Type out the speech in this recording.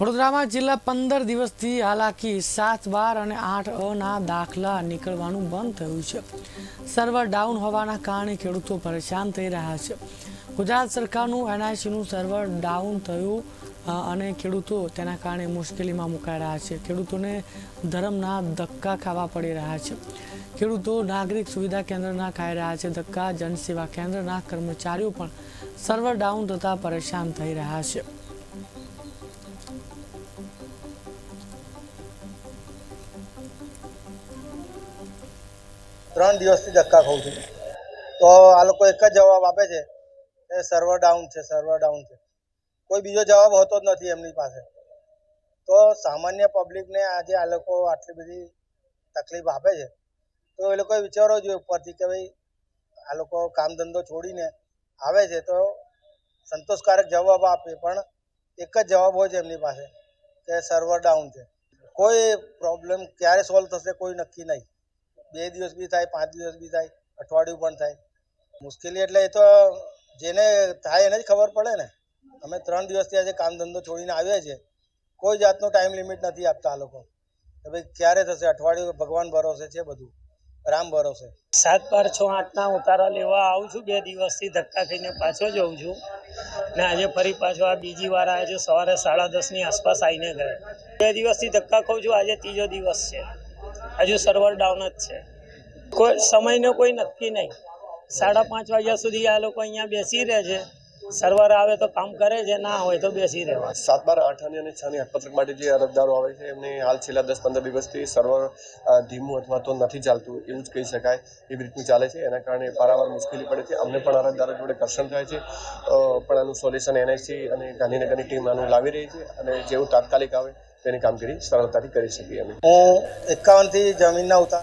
વડોદરામાં છેલ્લા પંદર દિવસથી હાલાકી, સાત બાર અને આઠ અના દાખલા નીકળવાનું બંધ થયું છે. સર્વર ડાઉન હોવાના કારણે ખેડૂતો પરેશાન થઈ રહ્યા છે. ગુજરાત સરકારનું એનઆઈસીનું સર્વર ડાઉન થયું અને ખેડૂતો તેના કારણે મુશ્કેલીમાં મુકાઈ રહ્યા છે. ખેડૂતોને ધર્મના ધક્કા ખાવા પડી રહ્યા છે. ખેડૂતો નાગરિક સુવિધા કેન્દ્રના ખાઈ રહ્યા છે. ધક્કા જનસેવા કેન્દ્રના કર્મચારીઓ પણ સર્વર ડાઉન થતાં પરેશાન થઈ રહ્યા છે. ત્રણ દિવસથી ધક્કા ખાઉં છું. તો આ લોકો એક જ જવાબ આપે છે કે સર્વર ડાઉન છે સર્વર ડાઉન છે. કોઈ બીજો જવાબ હોતો જ નથી એમની પાસે. તો સામાન્ય પબ્લિકને આજે આ લોકો આટલી બધી તકલીફ આપે છે. તો એ લોકોએ વિચારવો જોઈએ ઉપરથી કે ભાઈ, આ લોકો કામ ધંધો છોડીને આવે છે તો સંતોષકારક જવાબ આપે, પણ એક જ જવાબ હોય છે એમની પાસે કે સર્વર ડાઉન છે. કોઈ પ્રોબ્લેમ ક્યારે સોલ્વ થશે કોઈ નક્કી નહીં. બે દિવસ બી થાય, પાંચ દિવસ બી થાય, અઠવાડિયું પણ થાય. મુશ્કેલી એટલે એ તો જેને થાય એને જ ખબર પડે ને. અમે ત્રણ દિવસથી આજે કામ ધંધો છોડીને આવ્યા છીએ. કોઈ જાતનો ટાઈમ લિમિટ નથી આપતા આ લોકો. કે ભાઈ ક્યારે થશે? અઠવાડિયું ભગવાન ભરોસે છે બધું. રામ ભરોસે. સાત, બાર, છ આઠના ઉતારા લેવા આવું છું. બે દિવસથી ધક્કા ખાઈને પાછો જઉં છું. ને આજે ફરી પાછો આ બીજી વાર આવ્યો છું સવારે સાડા દસની આસપાસ આવીને ગયા. બે દિવસથી ધક્કા ખાઉં છું. આજે ત્રીજો દિવસ છે. હજુ સર્વર ડાઉન જ છે. કોઈ, સમયનો કોઈ નક્કી નહીં. સાડા પાંચ વાગ્યા સુધી આ લોકો અહીંયા બેસી રહે છે. સર્વર આવે તો કામ કરે છે, ના હોય તો બેસી રહેવા સાત, બાર, આઠ અને છ ની હડપત્રક માટે જે અરજદારો આવે છે, એમને હાલ છેલ્લા દસ, પંદર દિવસથી સર્વર ધીમું અથવા તો નથી ચાલતું એવું જ કહી શકાય એવી રીતનું ચાલે છે. એના કારણે પારાવાર મુશ્કેલી પડે છે. અમને પણ અરજદારો જોડે ઘર્ષણ થાય છે. પણ આનું સોલ્યુશન એનઆઈસી અને ગાંધીનગરની ટીમ આનું લાવી રહી છે અને જેવું તાત્કાલિક આવે તેની કામગીરી સરળતાથી કરી શકીએ અમે. હું એકાવનથી જમીનના ઉતાર